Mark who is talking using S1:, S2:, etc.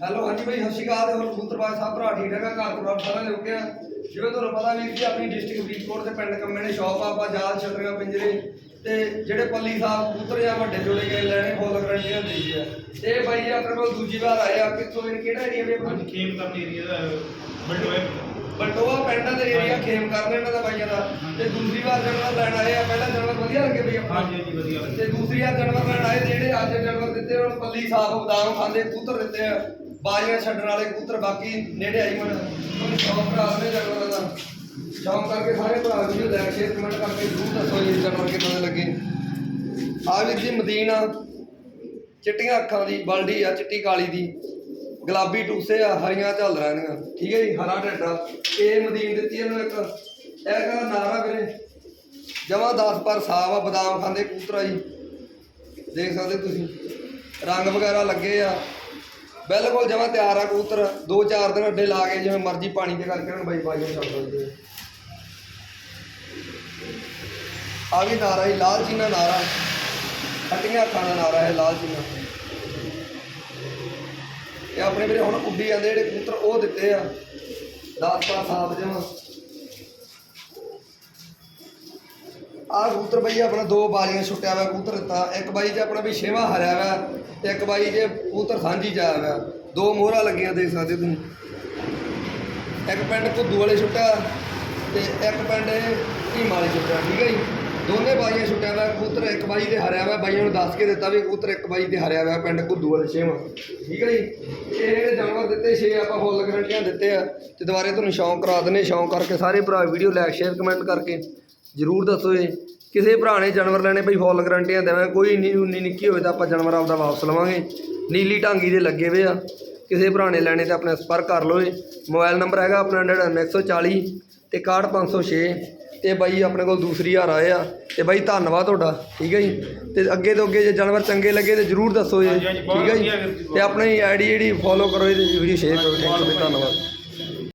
S1: Hello ਹਾਂਜੀ ਭਾਈ ਸਤਿ ਸ਼੍ਰੀ ਅਕਾਲ ਤੇ ਹੋਰ ਕਬੂਤਰਬਾਜ਼ ਸਾਹਿਬ ਭਰਾ ਠੀਕ ਠਾਕ ਘਰ ਪਰਿਵਾਰ ਸਾਰਾ ਲੋਕ ਆ? ਜਿਵੇਂ ਤੁਹਾਨੂੰ ਪਤਾ ਵੀ ਜੀ ਆਪਣੀ ਡਿਸਟ੍ਰਿਕਟ ਫਰੀਦਕੋਟ ਦੇ ਪਿੰਡ ਕੰਮੇ ਨੇ ਸ਼ਾਪ ਆਪਾਂ ਜਾਲ ਛਤਰੀਆਂ ਪਿੰਜਰੇ। ਤੇ ਜਿਹੜੇ ਪੱਲੀ ਸਾਹਿਬ ਕਬੂਤਰ ਜਾਂ ਵੱਡੇ ਜੋੜੇ ਗਏ ਲੈਣੇ ਫੁੱਲ ਗਰੰਟੀਆਂ ਦੇਈ ਆ। ਤੇ ਭਾਈ ਜੀ ਆਪਣੇ ਕੋਲ ਦੂਜੀ ਵਾਰ ਆਏ ਆ ਕਿੱਥੋਂ ਇਹ ਕਿਹੜਾ ਏਰੀਆ ਵੀ ਆਪਣਾ
S2: ਖੇਮ ਕਰਨ ਏਰੀਆ ਦਾ ਬਲਟੋਏ
S1: ਬਲਟੋਆ ਪਿੰਡ ਦੇ ਏਰੀਆ ਖੇਮ ਕਰਦੇ ਇਹਨਾਂ ਦਾ ਬਾਈਆਂ ਦਾ। ਤੇ ਦੂਸਰੀ ਵਾਰ ਜਾਨਵਰ ਲੈਣ ਆਏ ਆ ਪਹਿਲਾ ਜਾਨਵਰ ਵਧੀਆ ਲੱਗੇ ਬਈ ਆਪਾਂ?
S2: ਹਾਂਜੀ ਹਾਂਜੀ ਵਧੀਆ।
S1: ਤੇ ਦੂਸਰੀ ਵਾਰ ਜਾਨਵਰ ਲੈਣ ਆਏ ਜਿਹੜੇ ਅੱਜ ਜਾਨਵਰ ਦਿੱਤੇ ਉਹਨਾਂ ਨੂੰ ਪੱਲੀ ਸਾਫ਼ ਬਦਾਮ ਖਾਂਦੇ ਕਬੂਤਰ ਦਿੱਤੇ ਆ। ਬਾਜ਼ੀਆਂ ਛੱਡਣ ਵਾਲੇ ਕਬੂਤਰ ਬਾਕੀ ਨੇੜੇ ਆਈ ਮਨ ਤੁਹਾਨੂੰ ਸ਼ੌਕ ਭਰਾ ਨੇ ਜਾਨਵਰਾਂ ਦਾ। ਸ਼ੌਕ ਕਰਕੇ ਸਾਰੇ ਭਰਾ ਵੀਡੀਓ ਲਾਈਕ ਸ਼ੇਅਰ ਕਮੈਂਟ ਕਰਕੇ ਜ਼ਰੂਰ ਦੱਸੋ ਜੀ ਜਾਨਵਰ ਕਿੱਦਾਂ ਲੱਗੇ। ਆ ਵੀ ਜੀ ਮਦੀਨਾ, ਚਿੱਟੀਆਂ ਅੱਖਾਂ ਦੀ ਬਲਡੀ ਆ, ਚਿੱਟੀ ਕਾਲੀ ਦੀ। ਗੁਲਾਬੀ ਟੂਸੇ ਆ, ਹਰੀਆਂ ਝੱਲਰਾਂ ਦੀਆਂ ਠੀਕ ਹੈ ਜੀ, ਹਰਾ ਢੱਡਾ ਇਹ ਮਦੀਨ ਦਿੱਤੀ ਇਹਨੂੰ ਇੱਕ। ਇਹ ਕਹਿੰਦਾ ਨਾਰਾ ਵੀਰੇ। ਜਮਾ 10 ਪਰ ਸਾਫ਼ ਆ, ਬਦਾਮ ਖਾਂਦੇ ਕੂਤਰਾ ਜੀ। ਦੇਖ ਸਕਦੇ ਤੁਸੀਂ। ਰੰਗ ਵਗੈਰਾ ਲੱਗੇ ਆ। ਬਿਲਕੁਲ ਜਮਾ ਤਿਆਰ ਆ ਕਬੂਤਰ। 2-4 ਦਿਨ ਅੱਡੇ ਲਾ ਕੇ ਜਿਵੇਂ ਮਰਜ਼ੀ ਪਾਣੀ ਤੇ ਕਰਕੇ ਇਹਨਾਂ ਨੂੰ ਬਾਈ ਬਾਈ ਛੱਡ ਦਿੰਦੇ ਆ। ਵੀ ਨਾਰਾ ਹੀ ਲਾਲ ਚੀਨਾ ਨਾਰਾ। ਹਟੀਆਂ ਅੱਖਾਂ ਦਾ ਨਾਰਾ ਹੈ ਲਾਲ ਚੀਨਾ। ਇਹ ਆਪਣੇ ਵੀਰੇ ਹੁਣ ਉੱਡੀ ਜਾਂਦੇ ਜਿਹੜੇ ਕਬੂਤਰ ਉਹ ਦਿੱਤੇ ਆ। 10 ਪਰ ਸਾਫ਼ ਜਮਾ। ਆ ਕਬੂਤਰ ਬਈ ਆਪਣਾ ਦੋ ਬਾਲੀਆਂ ਛੁੱਟਿਆ ਹੋਇਆ ਕਬੂਤਰ ਦਿੱਤਾ। ਇੱਕ ਬਾਈ ਜੇ ਆਪਣਾ ਵੀ ਛੇਵਾਂ ਹਰਿਆ ਹੋਇਆ ਤੇ ਇੱਕ ਬਾਈ ਜੇ ਕਬੂਤਰ ਸਾਂਝੀ ਜਾ ਹੋਇਆ ਦੋ ਮੋਹਰਾਂ ਲੱਗੀਆਂ ਦੇਖ ਸਕਦੇ ਤੁਸੀਂ। ਇੱਕ ਪਿੰਡ ਘੁੱਦੂ ਵਾਲੇ ਛੁੱਟਿਆ ਤੇ ਇੱਕ ਪਿੰਡ ਢੀਮਾ ਵਾਲੇ ਛੁੱਟਿਆ ਠੀਕ ਹੈ ਜੀ? ਦੋਨੇ ਬਾਈਆਂ ਛੁੱਟਿਆ ਹੋਇਆ ਕਬੂਤਰ ਇੱਕ ਬਾਈ ਦੇ ਹਰਿਆ ਹੋਇਆ ਬਾਈਆਂ ਨੂੰ ਦੱਸ ਕੇ ਦਿੱਤਾ ਵੀ ਕਬੂਤਰ ਇੱਕ ਬਾਈ ਦੇ ਹਰਿਆ ਹੋਇਆ ਪਿੰਡ ਘੁੱਦੂ ਵਾਲੇ ਛੇਵਾਂ। ਠੀਕ ਹੈ ਜੀ? ਇਹ ਜਿਹੜੇ ਜਾਨਵਰ ਦਿੱਤੇ ਛੇ, ਆਪਾਂ ਫੁੱਲ ਗਰੰਟੀਆਂ ਦਿੱਤੇ ਆ, ਤੇ ਦੁਬਾਰੇ ਤੁਹਾਨੂੰ ਸ਼ੌਂਕ ਕਰਾ ਦਨੇ ਸ਼ੌਂਕ ਕਰਕੇ ਸਾਰੇ ਭਰਾ ਵੀਡੀਓ ਲਾਈਕ, ਸ਼ੇਅਰ, ਕਮੈਂਟ ਕਰਕੇ ਜਰੂਰ ਦੱਸੋ ਜੀ। ਕਿਸੇ ਭਰਾ ਨੇ ਜਾਨਵਰ ਲੈਣੇ ਭਈ ਫੁੱਲ ਗਰੰਟੀਆਂ ਦੇਵਾਂਗੇ। ਕੋਈ ਇੰਨੀ ਉਨੀ ਨਿੱਕੀ ਹੋਵੇ ਤਾਂ ਆਪਾਂ ਜਾਨਵਰ ਆਪਦਾ ਵਾਪਸ ਲਵਾਂਗੇ। ਨੀਲੀ ਢਾਂਗੀ ਦੇ ਲੱਗੇ ਹੋਏ ਆ। ਕਿਸੇ ਭਰਾ ਨੇ ਲੈਣੇ ਤਾਂ ਆਪਣੇ ਸੰਪਰਕ ਕਰ ਲਓ ਜੀ। ਮੋਬਾਈਲ ਨੰਬਰ ਹੈਗਾ ਆਪਣਾ 99140 ਤੇ 61506 ਤੇ ਬਾਈ ਆਪਣੇ ਕੋਲ ਦੂਸਰੀ ਹਾਰ ਆਏ ਆ। ਤੇ ਬਾਈ ਧੰਨਵਾਦ ਤੁਹਾਡਾ ਠੀਕ ਹੈ ਜੀ। ਤੇ ਅੱਗੇ ਤੋਂ ਅੱਗੇ ਜੇ ਜਾਨਵਰ ਚੰਗੇ ਲੱਗੇ ਤੇ ਜਰੂਰ ਦੱਸੋ ਜੀ। ਠੀਕ ਹੈ ਜੀ। ਤੇ ਆਪਣੀ ਆਈਡੀ ਜਿਹੜੀ ਫੋਲੋ ਕਰੋ ਇਹਦੀ ਵੀਡੀਓ ਸ਼ੇਅਰ ਕਰੋ। ਥੈਂਕ ਯੂ ਧੰਨਵਾਦ।